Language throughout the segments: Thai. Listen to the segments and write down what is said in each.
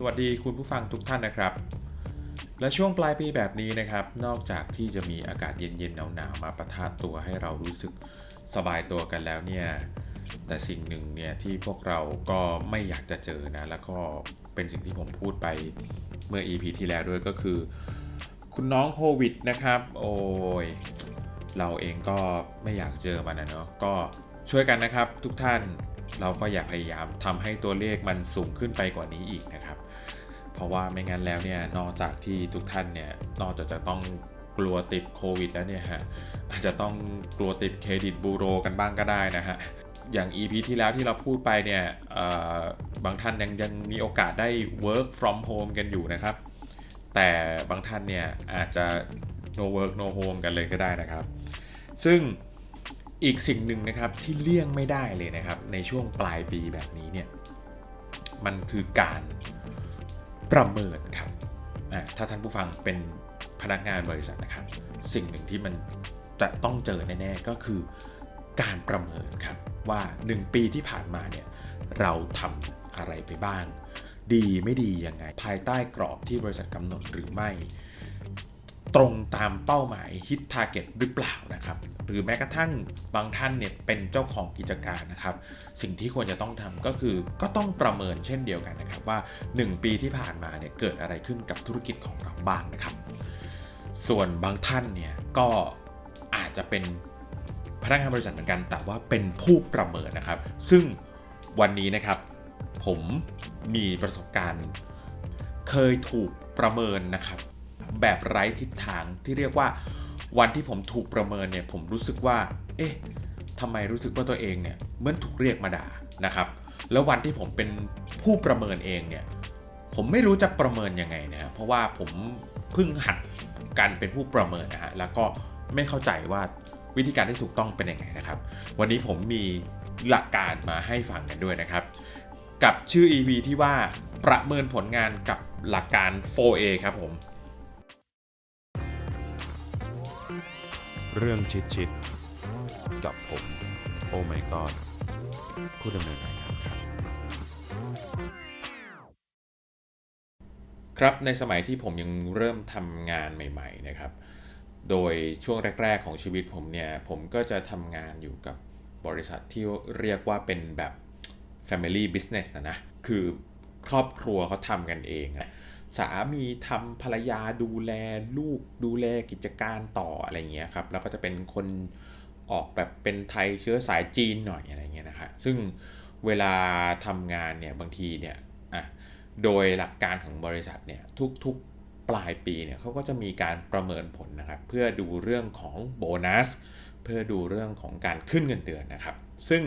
สวัสดีคุณผู้ฟังทุกท่านนะครับ และช่วงปลายปีแบบนี้นะครับ นอกจากที่จะมีอากาศเย็นๆหนาวๆมาประทาตัวให้เรารู้สึกสบายตัวกันแล้วเนี่ยแต่สิ่งหนึ่งเนี่ยที่พวกเราก็ไม่อยากจะเจอนะ แล้วก็เป็นสิ่งที่ผมพูดไปเมื่อ EP ที่แล้วด้วยก็คือ คุณน้องโควิดนะครับ โอ้ยเราเองก็ไม่อยากเจอมันนะเนาะก็ช่วยกันนะครับทุกท่านเราก็อย่าพยายามทำให้ตัวเลขมันสูงขึ้นไปกว่านี้อีกนะครับ เพราะว่าไม่งั้นแล้วเนี่ยนอกจากที่ทุกท่านเนี่ยนอกจากจะต้องกลัวติดโควิดแล้วเนี่ยฮะอาจจะต้องกลัวติดเครดิตบูโรกันบ้างก็ได้นะฮะอย่าง EP ที่แล้วที่เราพูดไปเนี่ยบางท่านยังยังมีโอกาสได้ work from home กันอยู่นะครับ แต่บางท่านเนี่ยอาจจะ no work no home กันเลยก็ได้นะครับ ซึ่งอีกสิ่งหนึ่งนะครับที่เลี่ยงไม่ได้เลยนะครับ ในช่วงปลายปีแบบนี้เนี่ย มันคือการ ประเมินครับถ้าท่านผู้ฟังเป็นพนักงานบริษัทนะครับ สิ่งหนึ่งที่มันจะต้องเจอแน่ๆก็คือการประเมินครับว่า 1 ปีที่ผ่านมาเนี่ยเราทำอะไรไปบ้าง ดีไม่ดียังไง ภายใต้กรอบที่บริษัทกำหนดหรือไม่ ตรงตามเป้าหมายฮิตทาร์เก็ตหรือเปล่านะครับ หรือแม้กระทั่งบางท่านเนี่ยเป็นเจ้าของกิจการนะครับ สิ่งที่ควรจะต้องทำก็คือก็ต้องประเมินเช่นเดียวกันนะครับว่า 1 ปีที่ผ่านมาเนี่ยเกิดอะไรขึ้นกับธุรกิจของเราบ้างนะครับ ส่วนบางท่านเนี่ยก็อาจจะเป็นพนักงานบริษัทเหมือนกัน แต่ว่าเป็นผู้ประเมินนะครับ ซึ่งวันนี้นะครับผมมีประสบการณ์ เคยถูกประเมินนะครับ แบบไร้ทิศทางที่เรียกว่า วันที่ผมถูกประเมินเนี่ยผมรู้สึกว่า เอ๊ะทำไมรู้สึกว่าตัวเองเนี่ยเหมือนถูกเรียกมาด่านะครับ แล้ววันที่ผมเป็นผู้ประเมินเองเนี่ยผมไม่รู้จะประเมินยังไงนะเพราะว่าผมเพิ่งหัดการเป็นผู้ประเมินนะฮะแล้วก็ไม่เข้าใจว่าวิธีการที่ถูกต้องเป็นยังไงนะครับ วันนี้ผมมีหลักการมาให้ฟังกันด้วยนะครับ กับชื่อ EP ที่ว่าประเมินผลงานกับหลักการ 4A ครับผม เรื่องชิดชิดๆกับผม โอ้ my god ผู้ดำเนินรายการครับ ครับในสมัยที่ผมยังเริ่มทำงานใหม่ ๆ นะครับ โดยช่วงแรก ๆ ของชีวิตผมเนี่ย ผมก็จะทำงานอยู่กับบริษัทที่เรียกว่าเป็นแบบ Family Business นะนะคือครอบครัวเขาทำกันเองอะ สามีทำภรรยาดูแลลูกดูแลกิจการต่ออะไรเงี้ยครับ แล้วก็จะเป็นคนออกแบบเป็นไทยเชื้อสายจีนหน่อยอะไรเงี้ยนะฮะซึ่งเวลาทำงานเนี่ยบางทีเนี่ยอะโดยหลักการของบริษัทเนี่ยทุกๆปลายปีเนี่ยเขาก็จะมีการประเมินผลนะครับ เพื่อดูเรื่องของโบนัสเพื่อดูเรื่องของการขึ้นเงินเดือนนะครับ ซึ่ง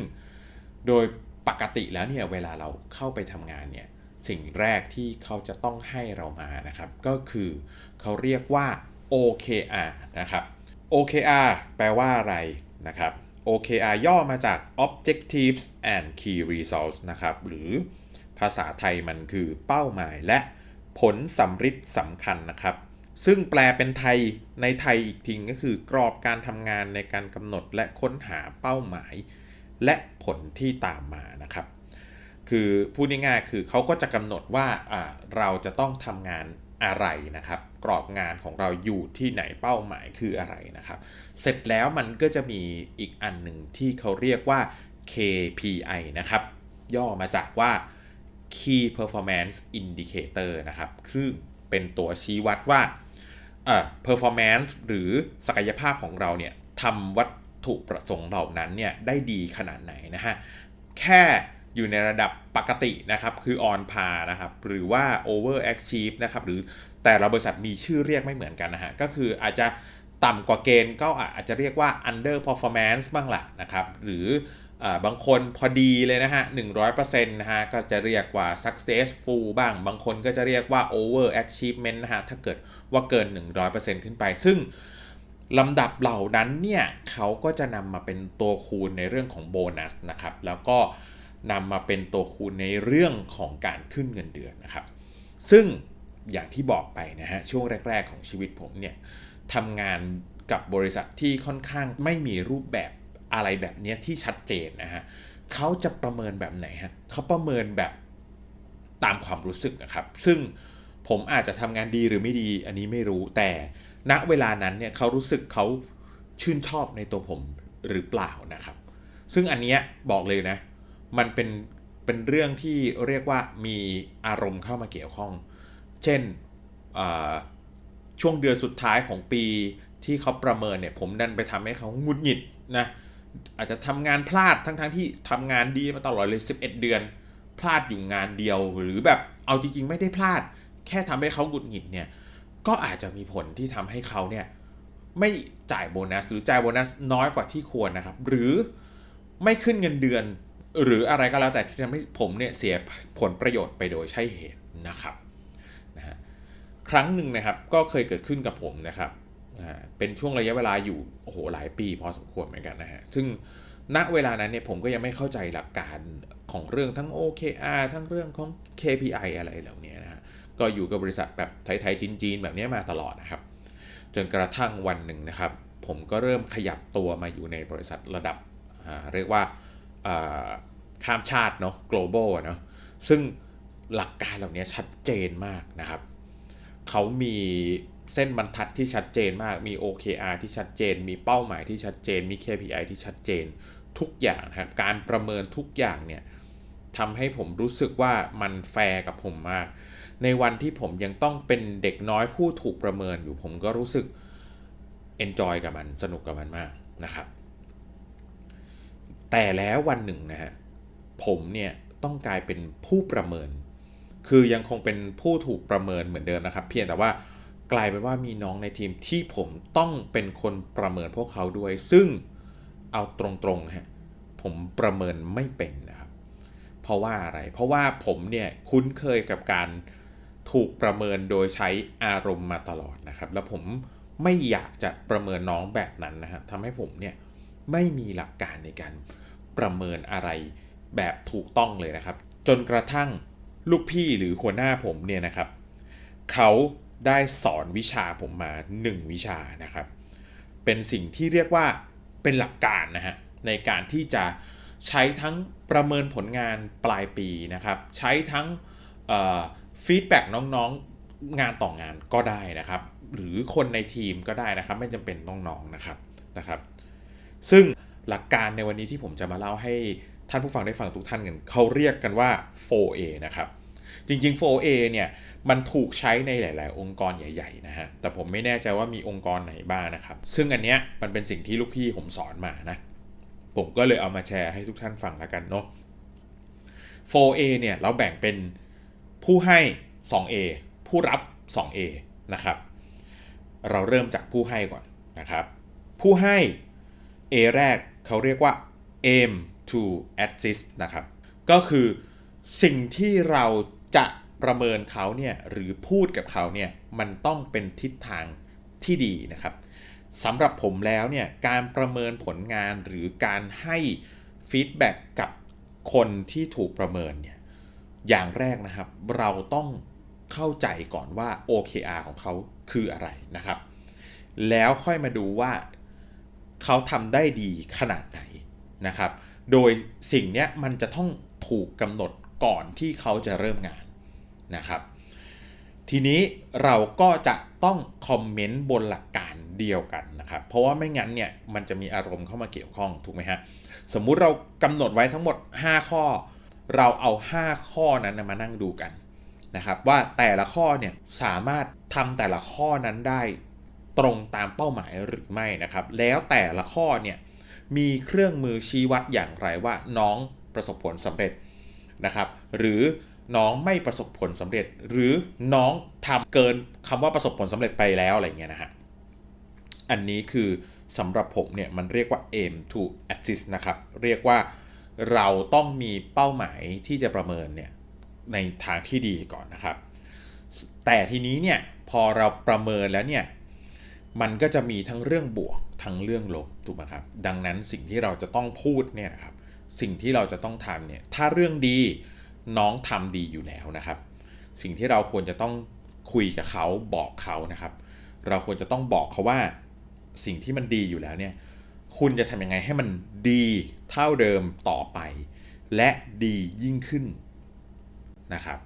โดยปกติแล้วเนี่ยเวลาเราเข้าไปทำงานเนี่ย สิ่งแรกที่เขาจะต้องให้เรามานะครับ ก็คือเขาเรียกว่า OKR นะครับ OKR แปลว่าอะไรนะครับ OKR ย่อมาจาก Objectives and Key Results นะครับ หรือภาษาไทยมันคือเป้าหมายและผลสำฤทธิ์สำคัญนะครับ ซึ่งแปลเป็นไทยในไทยอีกทีก็คือกรอบการทำงานในการกำหนดและค้นหาเป้าหมาย และผลที่ตามมานะครับ คือพูดง่ายๆคือเขาก็จะกำหนดว่าเราจะต้องทำงานอะไรนะครับ กรอบงานของเราอยู่ที่ไหนเป้าหมายคืออะไรนะครับ เสร็จแล้วมันก็จะมีอีกอันหนึ่งที่เขาเรียกว่า KPI นะครับ ย่อมาจากว่า Key Performance Indicator นะครับ ซึ่งเป็นตัวชี้วัดว่าเอ่อ performance หรือศักยภาพของเราเนี่ยทำวัตถุประสงค์เหล่านั้นเนี่ยได้ดีขนาดไหนนะฮะ แค่ อยู่ในระดับปกตินะครับคือ on par นะครับหรือว่า over achieve นะครับหรือแต่ละบริษัทมีชื่อเรียกไม่เหมือนกันนะฮะก็คืออาจจะต่ำกว่าเกณฑ์ก็อาจจะเรียกว่า under performance บ้างละนะครับหรืออบางคนพอดีเลยนะฮะ 100%นะฮะ ก็จะเรียกว่า successful บ้าง บางคนก็จะเรียกว่า over achievement นะฮะ ถ้าเกิดว่าเกิน 100%ขึ้นไป ซึ่งลำดับเหล่านั้นเนี่ย เขาก็จะนำมาเป็นตัวคูณในเรื่องของโบนัสนะครับ แล้วก็ นำมาเป็นตัวคูณในเรื่องของการขึ้นเงินเดือนนะครับ ซึ่งอย่างที่บอกไปนะฮะช่วงแรก ๆ ของชีวิตผมเนี่ยทำงานกับบริษัทที่ค่อนข้างไม่มีรูปแบบอะไรแบบนี้ที่ชัดเจนนะฮะเขาจะประเมินแบบไหนฮะเขาประเมินแบบตามความรู้สึกนะครับ ซึ่งผมอาจจะทำงานดีหรือไม่ดีอันนี้ไม่รู้แต่ณเวลานั้นเนี่ยเขารู้สึกเขาชื่นชอบในตัวผมหรือเปล่านะครับ ซึ่งอันเนี้ยบอกเลยนะ มันเป็นเป็นเรื่องที่เรียกว่ามีอารมณ์เข้ามาเกี่ยวข้อง เช่นช่วงเดือนสุดท้ายของปีที่เขาประเมินเนี่ย ผมดันไปทำให้เขาหงุดหงิดนะอาจจะทำงานพลาดทั้งๆทที่ทำงานดีมาตลอดเลย 11 เดือน พลาดอยู่งานเดียว หรือแบบเอาจริงๆไม่ได้พลาด แค่ทำให้เขาหงุดหงิดเนี่ยก็อาจจะมีผลที่ทำให้เขาเนี่ยไม่จ่ายโบนัส หรือจ่ายโบนัสน้อยกว่าที่ควรนะครับ หรือไม่ขึ้นเงินเดือน หรืออะไรก็แล้วแต่ที่ทำให้ผมเนี่ยเสียผลประโยชน์ไปโดยใช่เหตุนะครับนะฮะครั้งหนึ่งนะครับก็เคยเกิดขึ้นกับผมนะครับเป็นช่วงระยะเวลาอยู่โอ้โหหลายปีพอสมควรเหมือนกันนะฮะซึ่งณเวลานั้นเนี่ยผมก็ยังไม่เข้าใจหลักการของเรื่องทั้ง OKR ทั้งเรื่องของ KPI อะไรเหล่านี้นะฮะก็อยู่กับบริษัทแบบไทยๆจีนๆแบบนี้มาตลอดนะครับ จนกระทั่งวันหนึ่งนะครับ ผมก็เริ่มขยับตัวมาอยู่ในบริษัทระดับเรียกว่า ข้ามชาติเนาะ global เนาะซึ่งหลักการเหล่านี้ชัดเจนมากนะครับ เขามีเส้นบรรทัดที่ชัดเจนมาก มี OKR ที่ชัดเจน มีเป้าหมายที่ชัดเจน มี KPI ที่ชัดเจน ทุกอย่างนะครับ การประเมินทุกอย่างเนี่ยทำให้ผมรู้สึกว่ามันแฟร์กับผมมาก ในวันที่ผมยังต้องเป็นเด็กน้อยผู้ถูกประเมินอยู่ผมก็รู้สึก enjoy กับมัน สนุกกับมันมากนะครับ แต่แล้ววันหนึ่งนะฮะผมเนี่ยต้องกลายเป็นผู้ประเมิน คือยังคงเป็นผู้ถูกประเมินเหมือนเดิมนะครับ เพียงแต่ว่ากลายเป็นว่ามีน้องในทีมที่ผมต้องเป็นคนประเมินพวกเขาด้วย ซึ่งเอาตรงๆฮะผมประเมินไม่เป็นนะครับ เพราะว่าอะไร เพราะว่าผมเนี่ยคุ้นเคยกับการถูกประเมินโดยใช้อารมณ์มาตลอดนะครับ แล้วผมไม่อยากจะประเมินน้องแบบนั้นนะฮะทำให้ผมเนี่ยไม่มีหลักการในการ ประเมินอะไรแบบถูกต้องเลยนะครับ จนกระทั่งลูกพี่หรือหัวหน้าผมเนี่ยนะครับ เขาได้สอนวิชาผมมา 1 วิชานะครับ เป็นสิ่งที่เรียกว่าเป็นหลักการนะฮะในการที่จะใช้ทั้งประเมินผลงานปลายปีนะครับ ใช้ทั้งฟีดแบ็กน้องๆงานต่องานก็ได้นะครับ หรือคนในทีมก็ได้นะครับ ไม่จำเป็นต้องน้องนะครับนะครับ ซึ่ง หลักการในวันนี้ที่ผมจะมาเล่าให้ท่านผู้ฟังได้ฟังทุกท่านกันเขาเรียกกันว่า 4A นะครับ จริงๆ 4A เนี่ยมันถูกใช้ในหลาย ๆ องค์กรใหญ่ ๆ นะฮะ แต่ผมไม่แน่ใจว่ามีองค์กรไหนบ้างนะครับ ซึ่งอันเนี้ยมันเป็นสิ่งที่ลูกพี่ผมสอนมานะ ผมก็เลยเอามาแชร์ให้ทุกท่านฟังแล้วกันเนาะ 4A เนี่ยเราแบ่งเป็นผู้ให้ 2A ผู้รับ 2A นะครับ เราเริ่มจากผู้ให้ก่อนนะครับ ผู้ให้ A แรก เขาเรียกว่า aim to assist นะครับ ก็คือสิ่งที่เราจะประเมินเขาเนี่ยหรือพูดกับเขาเนี่ยมันต้องเป็นทิศทางที่ดีนะครับสำหรับผมแล้วเนี่ยการประเมินผลงานหรือการให้ฟีดแบ็กกับคนที่ถูกประเมินเนี่ยอย่างแรกนะครับ เราต้องเข้าใจก่อนว่า OKR ของเขาคืออะไรนะครับ แล้วค่อยมาดูว่า เขาทำได้ดีขนาดไหนนะครับ โดยสิ่งนี้มันจะต้องถูกกำหนดก่อนที่เขาจะเริ่มงานนะครับ ทีนี้เราก็จะต้องคอมเมนต์บนหลักการเดียวกันนะครับ เพราะว่าไม่งั้นเนี่ยมันจะมีอารมณ์เข้ามาเกี่ยวข้องถูกไหมฮะ สมมุติเรากำหนดไว้ทั้งหมด 5 ข้อ เราเอา 5 ข้อนั้นมานั่งดูกันนะครับว่าแต่ละข้อเนี่ยสามารถทำแต่ละข้อนั้นได้ ตรงตามเป้าหมายหรือไม่นะครับ แล้วแต่ละข้อเนี่ยมีเครื่องมือชี้วัดอย่างไรว่าน้องประสบผลสำเร็จนะครับ หรือน้องไม่ประสบผลสำเร็จ หรือน้องทำเกินคำว่าประสบผลสำเร็จไปแล้วอะไรเงี้ยนะฮะอันนี้คือสำหรับผมเนี่ยมันเรียกว่า aim to assist นะครับ เรียกว่าเราต้องมีเป้าหมายที่จะประเมินเนี่ยในทางที่ดีก่อนนะครับ แต่ทีนี้เนี่ยพอเราประเมินแล้วเนี่ย มันก็จะมีทั้งเรื่องบวกทั้งเรื่องลบถูกไหมครับ ดังนั้นสิ่งที่เราจะต้องพูดเนี่ยครับ สิ่งที่เราจะต้องทำเนี่ย ถ้าเรื่องดีน้องทำดีอยู่แล้วนะครับ สิ่งที่เราควรจะต้องคุยกับเขาบอกเขานะครับ เราควรจะต้องบอกเขาว่า สิ่งที่มันดีอยู่แล้วเนี่ย คุณจะทำยังไงให้มันดีเท่าเดิมต่อไป และดียิ่งขึ้นนะครับ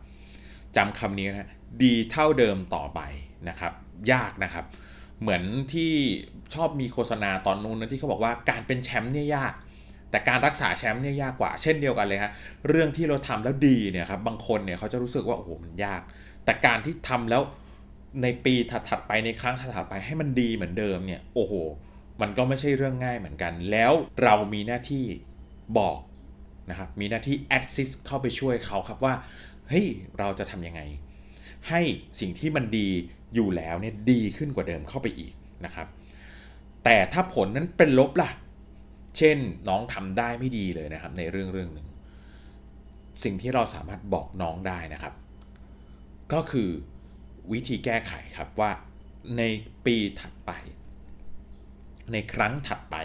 จำคำนี้นะดีเท่าเดิมต่อไปนะครับ ยากนะครับ เหมือนที่ชอบมีโฆษณาตอนนู้นนะที่เขาบอกว่าการเป็นแชมป์เนี่ยยาก แต่การรักษาแชมป์เนี่ยยากกว่า เช่นเดียวกันเลยฮะเรื่องที่เราทำแล้วดีเนี่ยครับบางคนเนี่ยเขาจะรู้สึกว่าโอ้โหมันยาก แต่การที่ทำแล้วในปีถัดๆไปในครั้งถัดๆไปให้มันดีเหมือนเดิมเนี่ยโอ้โห มันก็ไม่ใช่เรื่องง่ายเหมือนกัน แล้วเรามีหน้าที่บอกนะครับมีหน้าที่ assist เข้าไปช่วยเขาครับว่าเฮ้ยเราจะทำยังไง ให้สิ่งที่มันดี อยู่แล้วเนี่ยดีขึ้นกว่าเดิมเข้าไปอีกนะครับ แต่ถ้าผลนั้นเป็นลบล่ะ เช่นน้องทำได้ไม่ดีเลยนะครับ ในเรื่องเรื่องหนึ่งสิ่งที่เราสามารถบอกน้องได้นะครับ ก็คือวิธีแก้ไขครับว่าในปีถัดไป ในครั้งถัดไป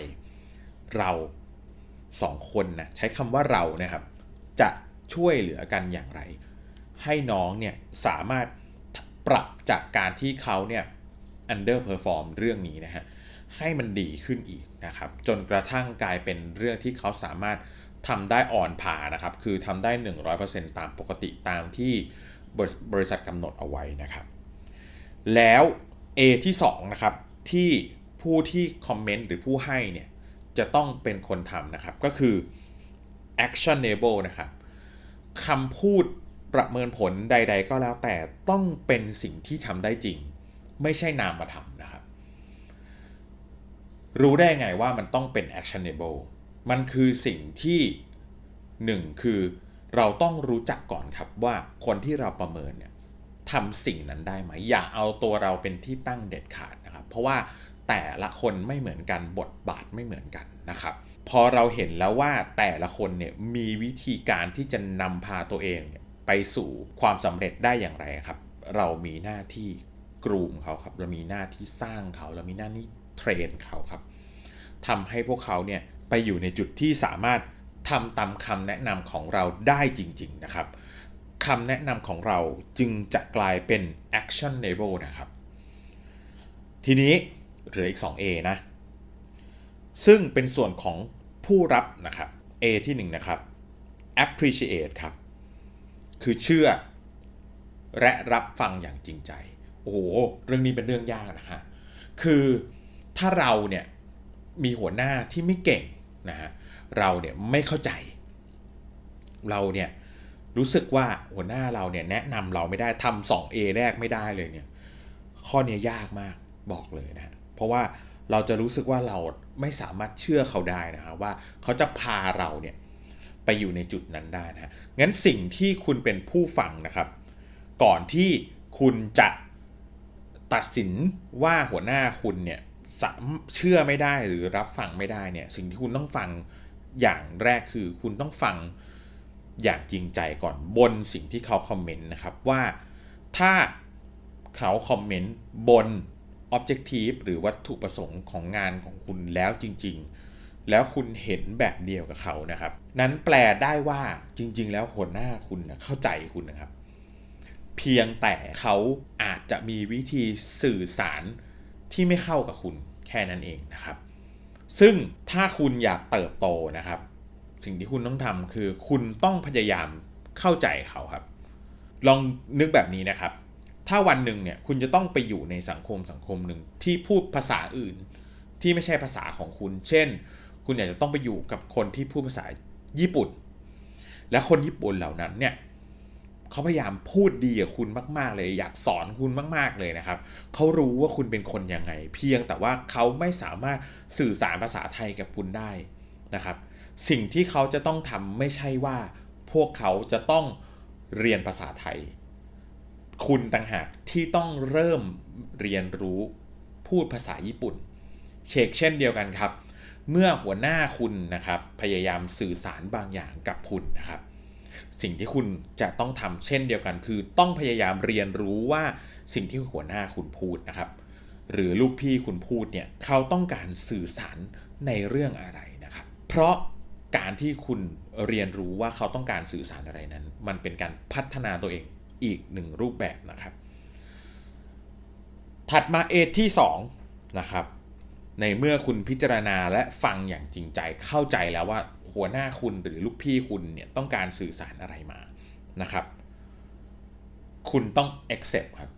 เราสองคนนะใช้คำว่าเรานะครับ จะช่วยเหลือกันอย่างไร ให้น้องเนี่ยสามารถ ปรับจากการที่เขาเนี่ย underperform เรื่องนี้นะฮะให้มันดีขึ้นอีกนะครับ จนกระทั่งกลายเป็นเรื่องที่เขาสามารถทำได้อ่อนผ่านะครับ คือทำได้ 100%ตามปกติตามที่บริบริษัทกำหนดเอาไว้นะครับ แล้ว A ที่2นะครับที่ผู้ที่คอมเมนต์หรือผู้ให้เนี่ย จะต้องเป็นคนทำนะครับ ก็คือ actionable นะครับคำพูด ประเมินผลใด ๆ ก็แล้วแต่ต้องเป็นสิ่งที่ทำได้จริง ไม่ใช่นามมาทำนะครับ รู้ได้ไงว่ามันต้องเป็น actionable มันคือสิ่งที่หนึ่งคือเราต้องรู้จักก่อนครับว่าคนที่เราประเมินเนี่ยทำสิ่งนั้นได้ไหม อย่าเอาตัวเราเป็นที่ตั้งเด็ดขาดนะครับ เพราะว่าแต่ละคนไม่เหมือนกันบทบาทไม่เหมือนกันนะครับ พอเราเห็นแล้วว่าแต่ละคนเนี่ยมีวิธีการที่จะนำพาตัวเองเนี่ย ไปสู่ความสำเร็จได้อย่างไรครับ เรามีหน้าที่กรูมเขาครับ เรามีหน้าที่สร้างเขา เรามีหน้าที่เทรนเขาครับทำให้พวกเขาเนี่ยไปอยู่ในจุดที่สามารถทำตามคำแนะนำของเราได้จริง ๆนะครับคำแนะนำของเราจึงจะกลายเป็น actionable นะครับ ทีนี้เหลืออีก 2A นะ ซึ่ คือเชื่อ และรับฟังอย่างจริงใจ โอ้โห เรื่องนี้เป็นเรื่องยากนะฮะ คือถ้าเราเนี่ยมีหัวหน้าที่ไม่เก่งนะฮะ เราเนี่ยไม่เข้าใจ เราเนี่ยรู้สึกว่าหัวหน้าเราเนี่ยแนะนำเราไม่ได้ทำสอง A แรกไม่ได้เลยเนี่ย ข้อนี้ยากมากบอกเลยนะ เพราะว่าเราจะรู้สึกว่าเราไม่สามารถเชื่อเขาได้นะฮะว่าเขาจะพาเราเนี่ย อยู่ในจุดนั้นได้นะฮะงั้นสิ่งที่คุณเป็นผู้ฟังนะครับ ก่อนที่คุณจะตัดสินว่าหัวหน้าคุณเนี่ยเชื่อไม่ได้หรือรับฟังไม่ได้เนี่ย สิ่งที่คุณต้องฟังอย่างแรกคือคุณต้องฟังอย่างจริงใจก่อนบนสิ่งที่เขาคอมเมนต์นะครับว่าถ้าเขาคอมเมนต์บน Objective หรือวัตถุประสงค์ของงานของคุณแล้วจริง ๆ แล้วคุณเห็นแบบเดียวกับเขานะครับ นั้นแปลได้ว่าจริง ๆ แล้วหัวหน้าคุณนะเข้าใจคุณนะครับ เพียงแต่เขาอาจจะมีวิธีสื่อสารที่ไม่เข้ากับคุณแค่นั้นเองนะครับ ซึ่งถ้าคุณอยากเติบโตนะครับ สิ่งที่คุณต้องทำคือ คุณต้องพยายามเข้าใจเขาครับ ลองนึกแบบนี้นะครับ ถ้าวันหนึ่งเนี่ยคุณจะต้องไปอยู่ในสังคมสังคมหนึ่งที่พูดภาษาอื่น ที่ไม่ใช่ภาษาของคุณ เช่น คุณอยากจะต้องไปอยู่กับคนที่พูดภาษาญี่ปุ่น และคนญี่ปุ่นเหล่านั้นเนี่ยเขาพยายามพูดดีกับคุณมาก ๆ เลย อยากสอนคุณมาก ๆ เลยนะครับ เขารู้ว่าคุณเป็นคนยังไง เพียงแต่ว่าเขาไม่สามารถสื่อสารภาษาไทยกับคุณได้นะครับ สิ่งที่เขาจะต้องทำไม่ใช่ว่าพวกเขาจะต้องเรียนภาษาไทย คุณต่างหากที่ต้องเริ่มเรียนรู้พูดภาษาญี่ปุ่น เชกเช่นเดียวกันครับ เมื่อหัวหน้าคุณนะครับ พยายามสื่อสารบางอย่างกับคุณนะครับ สิ่งที่คุณจะต้องทำเช่นเดียวกัน คือต้องพยายามเรียนรู้ว่าสิ่งที่หัวหน้าคุณพูดนะครับ หรือลูกพี่คุณพูดเนี่ยเขาต้องการสื่อสารในเรื่องอะไรนะครับ เพราะการที่คุณเรียนรู้ว่าเขาต้องการสื่อสารอะไรนั้น มันเป็นการพัฒนาตัวเองอีกหนึ่งรูปแบบนะครับ ถัดมาเอที่2นะครับ ในเมื่อคุณพิจารณาและฟังอย่างจริงใจเข้าใจแล้วว่าหัวหน้าคุณหรือลูกพี่คุณเนี่ยต้องการสื่อสารอะไรมานะครับ คุณต้อง accept ครับ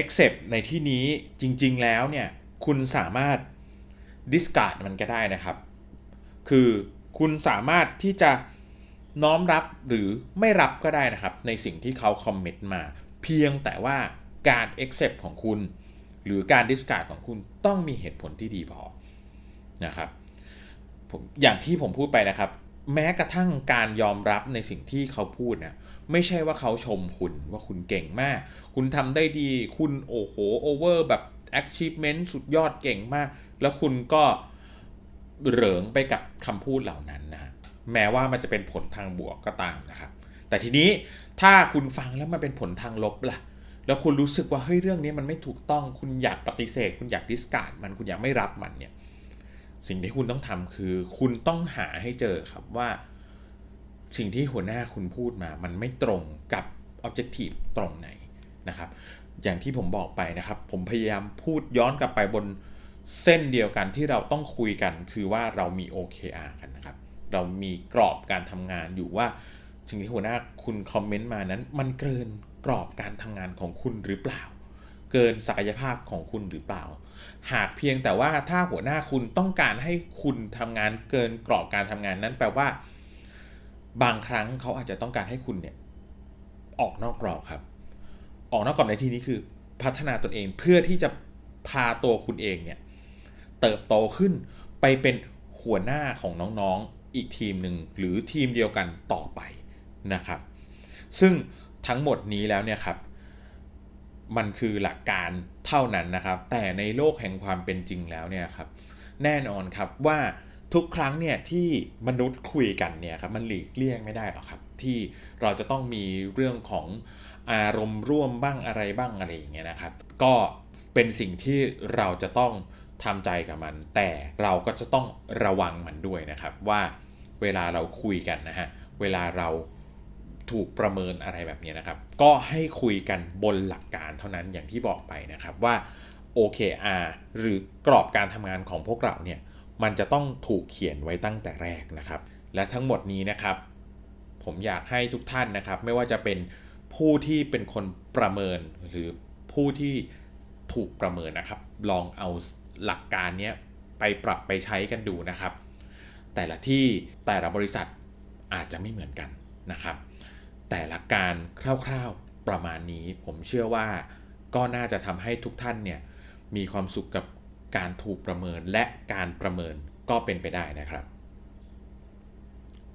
accept ในที่นี้จริงๆแล้วเนี่ยคุณสามารถ discard มันก็ได้นะครับ คือคุณสามารถที่จะน้อมรับหรือไม่รับก็ได้นะครับ ในสิ่งที่เขาคอมเมนต์มา เพียงแต่ว่าการ accept ของคุณ หรือการ discard ของคุณต้องมีเหตุผลที่ดีพอนะครับผมอย่างที่ผมพูดไปนะครับ แม้กระทั่งการยอมรับในสิ่งที่เขาพูดเนี่ยไม่ใช่ว่าเขาชมคุณว่าคุณเก่งมาก คุณทำได้ดีคุณโอ้โหโอเวอร์แบบ achievement สุดยอดเก่งมาก แล้วคุณก็เหริงไปกับคำพูดเหล่านั้นนะฮะแม้ว่ามันจะเป็นผลทางบวกก็ตามนะครับ แต่ทีนี้ถ้าคุณฟังแล้วมันเป็นผลทางลบล่ะ แล้วคุณรู้สึกว่าเฮ้ยเรื่องนี้มันไม่ถูกต้อง คุณอยากปฏิเสธ คุณอยากดิสการ์ดมันคุณอยากไม่รับมันเนี่ย สิ่งที่คุณต้องทำคือ คุณต้องหาให้เจอครับว่า สิ่งที่หัวหน้าคุณพูดมา มันไม่ตรงกับ objective ตรงไหนนะครับ อย่างที่ผมบอกไปนะครับ ผมพยายามพูดย้อนกลับไปบนเส้นเดียวกันที่เราต้องคุยกัน คือว่าเรามี OKR กันนะครับ เรามีกรอบการทำงานอยู่ว่าสิ่งที่หัวหน้าคุณคอมเมนต์มานั้น มันเกิน กรอบการทำงานของคุณหรือเปล่า เกินศักยภาพของคุณหรือเปล่า หากเพียงแต่ว่าถ้าหัวหน้าคุณต้องการให้คุณทำงานเกินกรอบการทำงานนั้นแปลว่า บางครั้งเขาอาจจะต้องการให้คุณเนี่ยออกนอกกรอบครับ ออกนอกกรอบในที่นี้คือพัฒนาตนเองเพื่อที่จะพาตัวคุณเองเนี่ยเติบโตขึ้นไปเป็นหัวหน้าของน้องๆอีกทีมหนึ่งหรือทีมเดียวกันต่อไปนะครับ ซึ่ง ทั้งหมดนี้แล้วเนี่ยครับมันคือหลักการเท่านั้นนะครับ แต่ในโลกแห่งความเป็นจริงแล้วเนี่ยครับแน่นอนครับว่าทุกครั้งเนี่ยที่มนุษย์คุยกันเนี่ยครับมันหลีกเลี่ยงไม่ได้หรอกครับ ที่เราจะต้องมีเรื่องของอารมณ์ร่วมบ้างอะไรบ้างอะไรอย่างเงี้ยนะครับ ก็เป็นสิ่งที่เราจะต้องทำใจกับมัน แต่เราก็จะต้องระวังมันด้วยนะครับ ว่าเวลาเราคุยกันนะฮะเวลาเรา ถูกประเมินอะไรแบบนี้นะครับ ก็ให้คุยกันบนหลักการเท่านั้นอย่างที่บอกไปนะครับว่า OKR หรือกรอบการทำงานของพวกเราเนี่ยมันจะต้องถูกเขียนไว้ตั้งแต่แรกนะครับ และทั้งหมดนี้นะครับ ผมอยากให้ทุกท่านนะครับ ไม่ว่าจะเป็นผู้ที่เป็นคนประเมินหรือผู้ที่ถูกประเมินนะครับ ลองเอาหลักการนี้ไปปรับไปใช้กันดูนะครับ แต่ละที่แต่ละบริษัทอาจจะไม่เหมือนกันนะครับ แต่หลักการคร่าวๆประมาณนี้ ผมเชื่อว่าก็น่าจะทำให้ทุกท่านเนี่ยมีความสุขกับการถูกประเมินและการประเมินก็เป็นไปได้นะครับ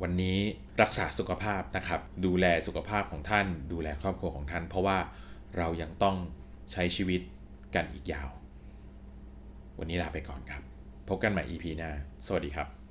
วันนี้รักษาสุขภาพนะครับ ดูแลสุขภาพของท่าน ดูแลครอบครัวของท่าน เพราะว่าเรายังต้องใช้ชีวิตกันอีกยาว วันนี้ลาไปก่อนครับ พบกันใหม่ EP หน้า สวัสดีครับ